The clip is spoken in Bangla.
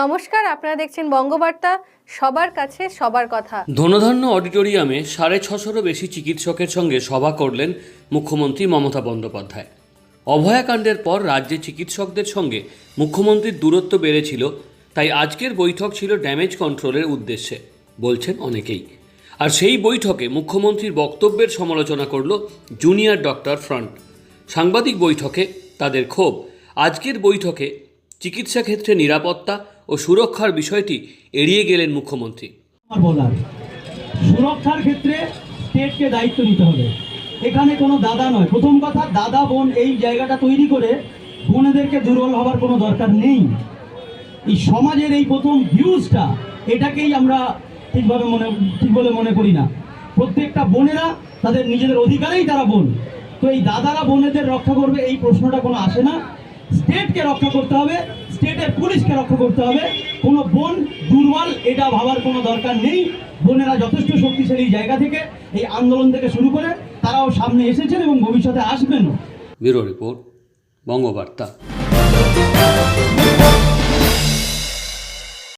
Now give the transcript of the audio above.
নমস্কার, আপনারা দেখছেন বঙ্গবার্তা। সবার কাছে সবার কথা। ধনধান্য অডিটোরিয়ামে সাড়ে ছশোরও বেশি চিকিৎসকের সঙ্গে সভা করলেন মুখ্যমন্ত্রী মমতা বন্দ্যোপাধ্যায়। অভয়াকাণ্ডের পর রাজ্যে চিকিৎসকদের সঙ্গে মুখ্যমন্ত্রীর দূরত্ব বেড়েছিল, তাই আজকের বৈঠক ছিল ড্যামেজ কন্ট্রোলের উদ্দেশ্যে, বলছেন অনেকেই। আর সেই বৈঠকে মুখ্যমন্ত্রীর বক্তব্যের সমালোচনা করল জুনিয়র ডক্টর ফ্রন্ট। সাংবাদিক বৈঠকে তাদের ক্ষোভ। আজকের বৈঠকে চিকিৎসা ক্ষেত্রে নিরাপত্তা ও সুরক্ষার বিষয়টি এড়িয়ে গেলেন মুখ্যমন্ত্রী। সুরক্ষার ক্ষেত্রে স্টেটকে দায়িত্ব নিতে হবে। এখানে কোনো দাদা নয়। প্রথম কথা, দাদা, বোন এই জায়গাটা তৈরি করে বোনেদেরকে দুর্বল হবার কোনো দরকার নেই। এই সমাজের এই প্রথম ভিউজটা এটাকেই আমরা ঠিকভাবে মনে, ঠিক বলে মনে করি না। প্রত্যেকটা বোনেরা তাদের নিজেদের অধিকারেই তারা বোন। তো এই দাদারা বোনেদের রক্ষা করবে এই প্রশ্নটা কোনো আসে না। স্টেটকে রক্ষা করতে হবে, স্টেটের পুলিশকে রক্ষা করতে হবে। কোনো বোন দুর্বল, এটা ভাবার কোনো দরকার নেই। বোনেরা যথেষ্ট শক্তিশালী জায়গা থেকে, এই আন্দোলন থেকে শুরু করে তারাও সামনে এসেছেন এবং ভবিষ্যতে আসবেন ব্যুরো রিপোর্ট, বঙ্গবার্তা।